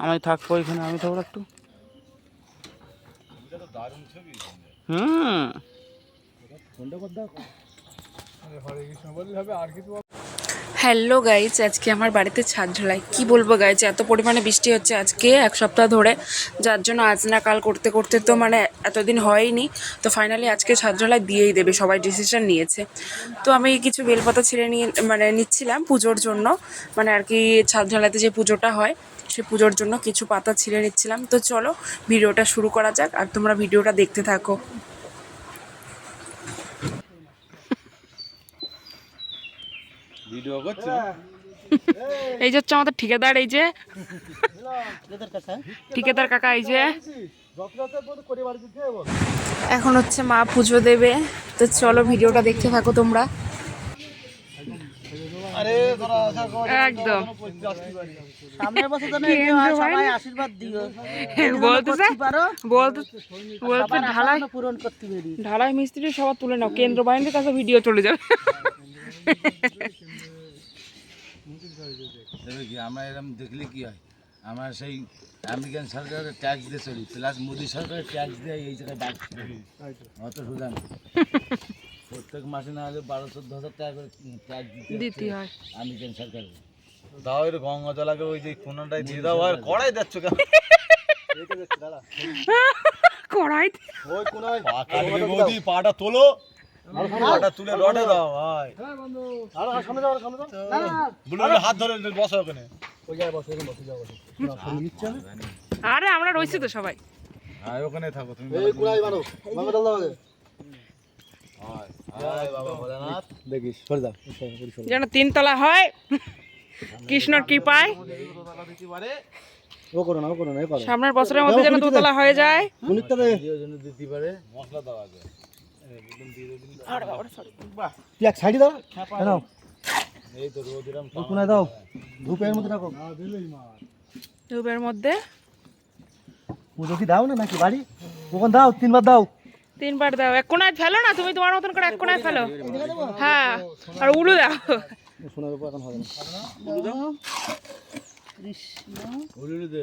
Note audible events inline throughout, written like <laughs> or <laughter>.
আমি থাকব এখানে আমি থাকব একটু হুম ফোনটা কর দাও হরে কৃষ্ণ বললে হবে আর কিছু হ্যালো গাইজ আজকে আমার বাড়িতে ছাদ ঢালাই। কি বলব গাইজ এত পরিমাণে বৃষ্টি হচ্ছে আজকে, এক সপ্তাহ ধরে। যার জন্য আজ না কাল করতে করতে তো মানে এতদিন হয়নি। তো ফাইনালি আজকে ছাদ ঢালাই দিয়েই দেবে, সবাই ডিসিশন নিয়েছে। তো আমি কিছু বেলপাতা ছিঁড়ে নিয়ে মানে নিচ্ছিলাম পুজোর জন্য। মানে আর কি ছাদ ঢালাইতে যে পুজোটা হয়, সে পুজোর জন্য কিছু পাতা ছিঁড়ে নিচ্ছিলাম। তো চলো, ভিডিওটা শুরু করা যাক। আর তোমরা ভিডিওটা দেখতে থাকো। ভিডিও করছি। <laughs> এই যে হচ্ছে আমাদের ঠিকাদার এই যে। ঠিকাদার কাকা এই যে। এখন হচ্ছে মা পুজো দেবে। তো চলো ভিডিওটা দেখতে থাকো তোমরা। একদম। সামনের বছর যেন কেন্দ্র এগিয়ে হয়, বাহিনী। সবাই আশীর্বাদ দিও। <laughs> বলতেছে বলতে বলতে ঢালাই পূরণ করতে ঢালাই মিস্ত্রি সবার তুলে নাও। কেন্দ্র বাহিনীর কাছে ভিডিও চলে যাবে। <laughs> তবে কি? আমরা এরকম দেখলে কি হয়? আমরা সেই আমেরিকান সরকারের ট্যাক্স দিয়ে চলি প্লাস মোদি সরকারের ট্যাক্স দিয়ে এই জায়গায় ডাক অত সুদান। প্রত্যেক মাসে না হলে বারো চোদ্দ হাজার টাকা করে ট্যাক্স দিতে হয়। আমেরিকান সরকারের দাও এর গঙ্গা জলাকে ওই যে কোনটাই দিয়ে দাও আর কড়াই দিচ্ছ কেন? কড়াই ওই কোনায় পাটা তোলো। পাটা তুলে রডে দাও ভাই সামনে যাও সামনে যাও না না বুলু বুলু হাত ধরে বসো ওখানে ওই জায়গায় বসো বসে যাও বসো না ফোন নিচ্ছে না আরে আমরা রয়েছি তো সবাই হ্যাঁ ওখানে থাকো তুমি এই মারো মামা দাও হায় যেন তিনতলা হয় কৃষ্ণর কৃপায় ও করো না ও করো না সামনের বছরের মধ্যে যেন দুতলা হয়ে যায় দিতে পারে মশলা দাও আগে তুই এক সাইডে দাও। কোনায় দাও। ধূপের মধ্যে রাখো। ধূপের মধ্যে? পুজো কি দাও না নাকি বাড়ি? ওখান দাও তিনবার দাও। তিনবার দাও। এক কোনায় ফেলো না তুমি তোমার মতন করে এক কোনায় ফেলো। হ্যাঁ আর উলু দাও। সোনার উপর এখন হবে না। উড়ে দে।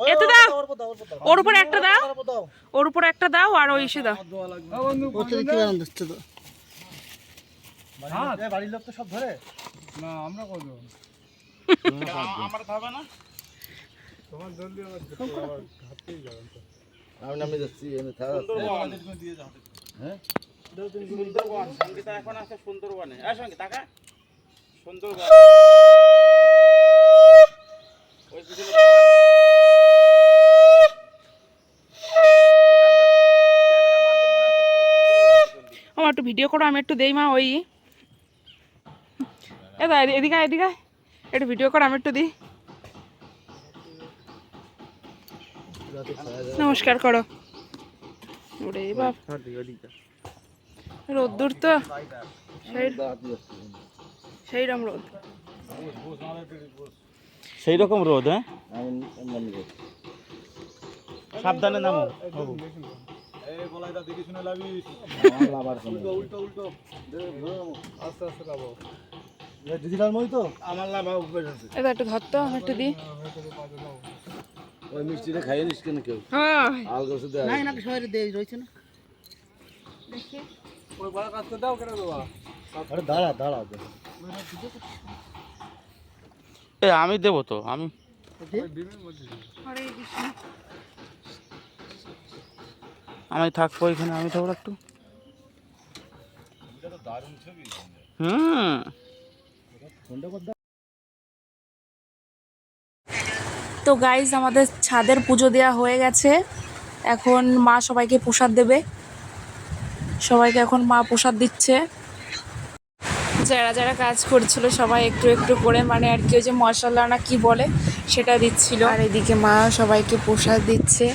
ওর উপর দাও ওর উপর দাও। ওর উপরে একটা দাও। ওর উপর দাও। ওর উপরে একটা দাও আর এ বাড়ির লোক তো সব ধরে। আমি নামে যাচ্ছি এনে থাক হ্যাঁ এখন আছে সুন্দরবনে একটু ভিডিও করো আমি একটু দেই মা ওই। এ দা এদিকে এদিকে আয়। একটু ভিডিও করো আমি একটু দিই। নমস্কার করো। ওরে বাপ। রোদ্দুর তো। সেই সেইরকম রোদ। সেই রকম রোদ হ্যাঁ? সাবধানে নামো দেখে শুনে লাভার কোনো উল্টো উল্টো আস্তে আস্তে লাভো ডিজিটাল মই তো? আমার লাভা উপরে আছে। এটা একটু ধর তো একটু দিই। ওই মিষ্টিটা খাইয়ে নিস কেন কেউ? হ্যাঁ। আলগা ওষুধ দেয়। নাই না সবাই দেই রয়েছে না। ওই বড় কাজটা দাও কেন আরে দাঁড়া দাঁড়া এ আমি দেবো তো আমি। আমি থাকব এখানে, আমি থাকব একটু। হুম। তো গাইজ আমাদের ছাদের পুজো দেওয়া হয়ে গেছে। এখন মা সবাইকে প্রসাদ দেবে। সবাইকে এখন মা প্রসাদ দিচ্ছে। যারা যারা কাজ করছিল, সবাই একটু একটু করে মানে আর কি ওই যে মশলা না কি বলে, সেটা দিচ্ছিল। আর এদিকে মা সবাইকে প্রসাদ দিচ্ছে।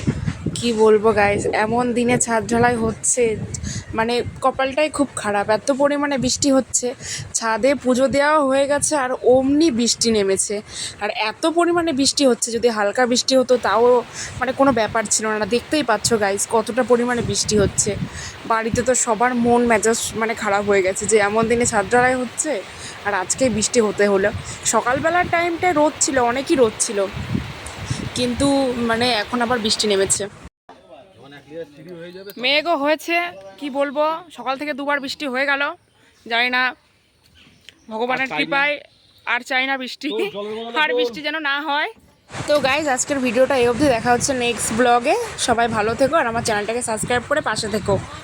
কি বলব গাইজ এমন দিনে ছাদ ঢালাই হচ্ছে মানে কপালটাই খুব খারাপ। এত পরিমাণে বৃষ্টি হচ্ছে, ছাদে পুজো দেওয়া হয়ে গেছে আর অমনি বৃষ্টি নেমেছে। আর এত পরিমাণে বৃষ্টি হচ্ছে, যদি হালকা বৃষ্টি হতো তাও মানে কোনো ব্যাপার ছিল না। দেখতেই পাচ্ছ গাইজ কতটা পরিমাণে বৃষ্টি হচ্ছে। বাড়িতে তো সবার মন, মেজাজ মানে খারাপ হয়ে গেছে যে এমন দিনে ছাদ ঢালাই হচ্ছে আর আজকে বৃষ্টি হতে হলো। সকালবেলার টাইমটায় রোদ ছিল, অনেকই রোদ ছিল। কিন্তু মানে এখন আবার বৃষ্টি নেমেছে। মেঘও হয়েছে কি বলব? সকাল থেকে দুবার বৃষ্টি হয়ে গেল। জানি না ভগবানের কৃপায় আর চাই না বৃষ্টি আর বৃষ্টি যেন না হয়। তো গাইজ আজকের ভিডিওটা এই অবধি। দেখা হচ্ছে নেক্সট ব্লগে সবাই ভালো থেকো আর আমার চ্যানেলটাকে সাবস্ক্রাইব করে পাশে থেকো।